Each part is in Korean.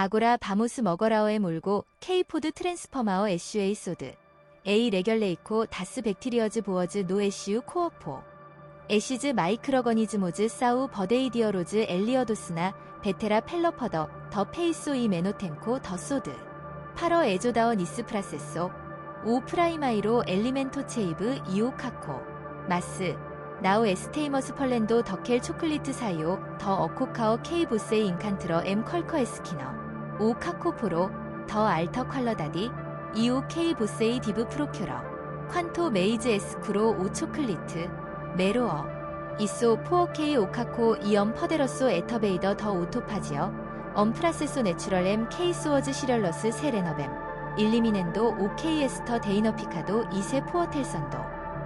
아고라 바모스 머거라어에 몰고 K포드 트랜스퍼마어 SUA 소드 A 레결레이코 다스 백티리어즈 보어즈 노 SU 코어포 에시즈 마이크러거니즈모즈 사우 버데이디어로즈 엘리어도스나 베테라 펠러퍼더 더 페이소이 메노텐코 더 소드 파러 에조다어 니스 프라세소 오 프라이마이로 엘리멘토 체이브 이오카코 마스 나우 에스테이머스 펄렌도 더켈 초클리트 사이오 더 어코카오 케이보스의 인칸트러 엠 컬커 에스키너 오 카코포로 더 알터 퀄러다디 이오 케이보스의 디브 프로큐러 콴토 메이즈 에스쿠로 오 초클리트 메로어 이소 포어 케이 오카코 이엄 퍼데러소 에터베이더 더 오토파지어 엄프라세소 내추럴 엠 케이스워즈 시럴러스 세레너뱀 일리미넨도 오케이 에스터 데이너피카도 이세 포어텔선도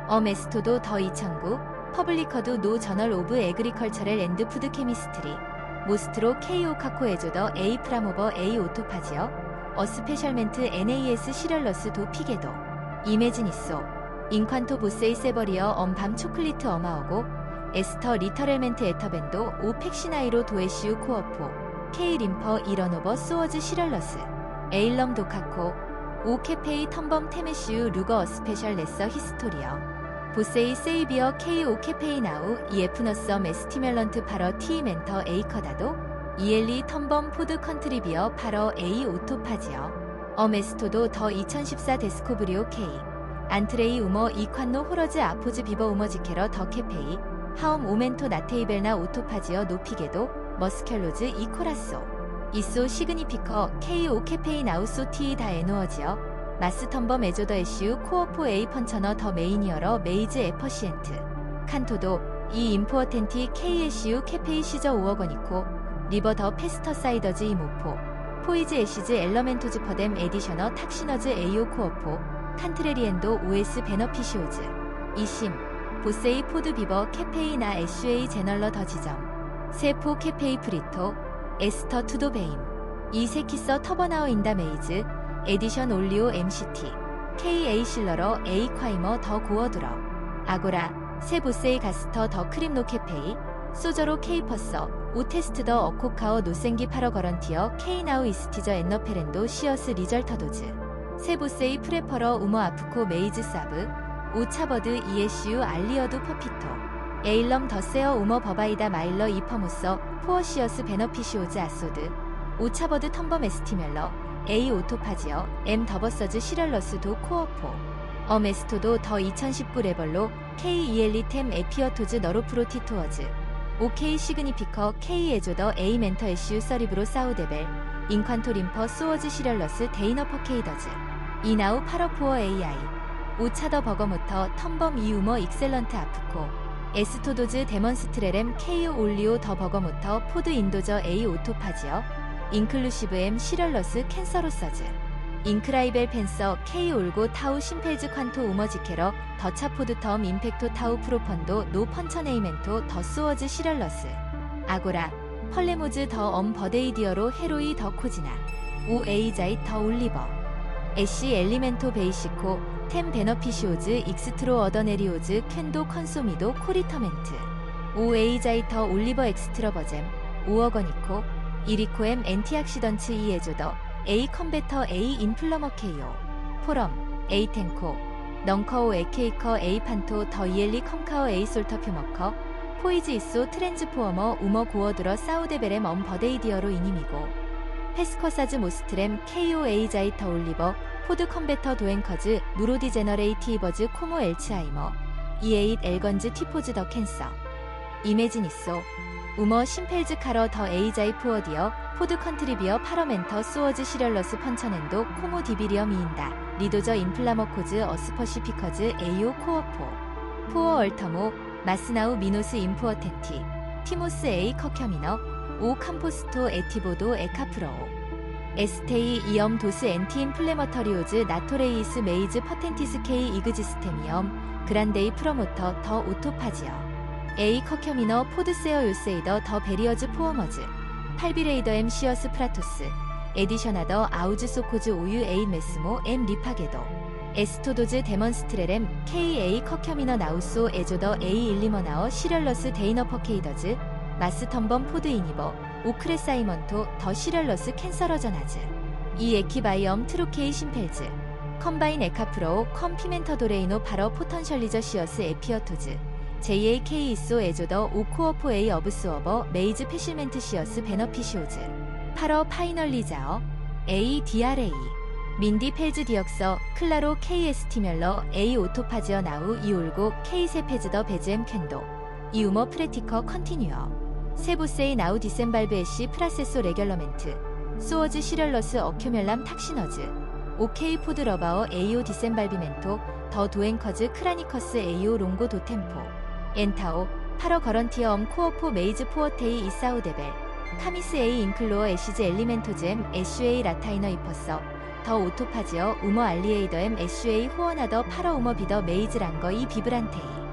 어메스토도 더 이천구 퍼블리커도 노 저널 오브 에그리컬처럴 앤드 푸드 케미스트리 모스트로 케이오카코 에조더 에이 프라모버 에이 오토파지어 어스페셜멘트 NAS 시럴러스 도 피게도. 이메지니소. 인칸토 보세이 세버리어 엄밤 초클리트 어마오고. 에스터 리터렐멘트 에터밴도 오 팩시나이로 도에시우 코어포. 케이 림퍼 이런오버 소어즈 시럴러스. 에일럼 도카코. 오 케페이 텀범 테메시우 루거 어스페셜 레서 히스토리어 보세이 세이비어 케페이 나우 이에프너썸 에스티멜런트 파러 티 멘터 에이커다도 이엘리 텀범 포드 컨트리비어 파러 에이 오토파지어 어메스토도 더 2014 데스코브리오 케이 안트레이 우머 이콴노 호러즈 아포즈 비버 우머 지케러 더 케페이 하엄 오멘토 나테이벨나 오토파지어 노피게도 머스켈로즈 이코라소 이소 시그니피커 KO 케페인 아우소 티 다 에노어지어 마스텀범 에조더 에슈 코어포 에이 펀처너 더 메이니어러 메이즈 에퍼시엔트. 칸토도 이 임포어텐티 KSU 케페이 시저 5억 원이코 리버 더 페스터 사이더즈 이모포 포이즈 에시즈 엘러멘토즈 퍼뎀 에디셔너 탁시너즈 에이오 코어포 칸트레리엔도 OS 베너피시오즈. 이심 보세이 포드 비버 케페이나 SUA 제널러 더 지점. 세포 케페이 프리토 에스터 투도 베임. 이세키서 터버나우 인다 메이즈 에디션 올리오 MCT KA 실러러 A 콰이머 더 고어드러 아고라 세보세이 가스터 더 크림 노 케페이 소저로 K퍼서 오테스트 더 어코카오 노생기 파러 거런티어 K나우 이스티저 엔너페렌도 시어스 리절터도즈 세보세이 프레퍼러 우머 아프코 메이즈 사브 오차버드 ESU 알리어드 퍼피토 에일럼 더세어 우머 버바이다 마일러 이퍼모서 포어시어스 베너피시오즈 아소드 오차버드 텀범 에스티멜러 A 오토파지어 M 더버서즈 시럴러스 도 코어포. 어메스토도 더 2019 레벌로 KEL리 템 에피어토즈 너로프로티토어즈. OK 시그니피커 K 에조더 A 멘터 에슈 서리브로 사우데벨. 인칸토 림퍼 소어즈 시럴러스 데이너퍼 케이더즈. 이나우 파러포어 AI 오차더 버거모터 텀범 이우머 익셀런트 아프코. 에스토도즈 데몬스트레렘 KO 올리오 더 버거모터 포드 인도저 A 오토파지어 인클루시브 M 시럴러스 캔서로서즈. 인크라이벨 펜서 K 올고 타우 심펠즈 콴토 우머지케러 더차포드 텀 임팩토 타우 프로펀도 노 펀처네이멘토 더 소어즈 시럴러스. 아고라 펄레모즈 더 엄 버데이디어로 헤로이 더 코지나. 오 에이자이 더 올리버. 애쉬 엘리멘토 베이시코 템 베너피시오즈 익스트로 어더네리오즈 캔도 컨소미도 코리터멘트. 오 에이자이터 올리버 엑스트러버잼 5억 원이코 이리코엠 엔티악시던츠 이에조더 A 컨베터 A 인플러머 케이오. 포럼 A 탱코 넝커오 에케이커 A 판토 더 이엘리 컴카오 A 솔터 퓨머커 포이즈 이소 트랜즈포어머 우머 고어드러 사우데베렘 엄 버데이디어로 이님이고 페스커사즈 모스트렘 KOA 자이터 올리버 포드 컨베터 도앵커즈 누로디 제너레이티버즈 코모 엘츠하이머 E8 엘건즈 티포즈 더 캔서. 이메지니소 우머 심펠즈 카러 더 에이자이 푸어디어 포드 컨트리비어 파러멘터 소어즈 시럴러스 펀처넨도 코모 디비리어 미인다. 리도저 인플라머코즈 어스퍼시피커즈 에이오 코어포. 포어 얼터모 마스나우 미노스 인푸어텐티 티모스 에이 커켜미너 오 캄포스토 에티보도 에카프로오. 에스테이 이엄 도스 엔티 인 플레머터리오즈 나토레이스 메이즈 퍼텐티스 케이 이그지스테미엄 그란데이 프로모터 더 오토파지어 에이 커켜미너 포드세어 요세이더 더 베리어즈 포어머즈 팔비레이더 엠 시어스 프라토스 에디셔나더 아우즈 소코즈 오유 에이 메스모 엠 리파게도 에스토도즈 데몬스트레렘 KA 커켜미너 나우소 에조더 A 일리머나어 시럴러스 데이너퍼 케이더즈 마스텀범 포드 이니버 오크레 사이먼토 더 시렐러스 캔서러전하즈 이 에키바이엄 트루케이 심펠즈 컴바인 에카프로우 컴 피멘터 도레이노 바러 포턴셜리저 시어스 에피어토즈 JAK 이소 에조더 오코어포 에이 어브스어버 메이즈 패실멘트 시어스 베너피시오즈. 파러 파이널리자어 ADRA 민디 펠즈 디역서 클라로 KS 티멜러 A 오토파지어 나우 이올고 K 세페즈더 베즈엠 캔도. 이우머 프레티커 컨티뉴어. 세부세이 나우 디셈발브 애쉬 프라세소 레귤러멘트. 수어즈 시렐러스 어큐멜람 탁시너즈. 오케이 포드 러바어 에이오 디셈발비멘토 더 도앵커즈 크라니커스 에이오 롱고 도템포 엔타오 파러 거런티어 엄 코어포 메이즈 포어테이 이사우데벨 카미스 에이 인클로어 애쉬즈 엘리멘토즈엠 애쉬에이 라타이너 이퍼서 더 오토파지어 우머 알리에이더 엠 애쉬에이 호원하더 파러 우머 비더 메이즈 랑거 이 비브란테이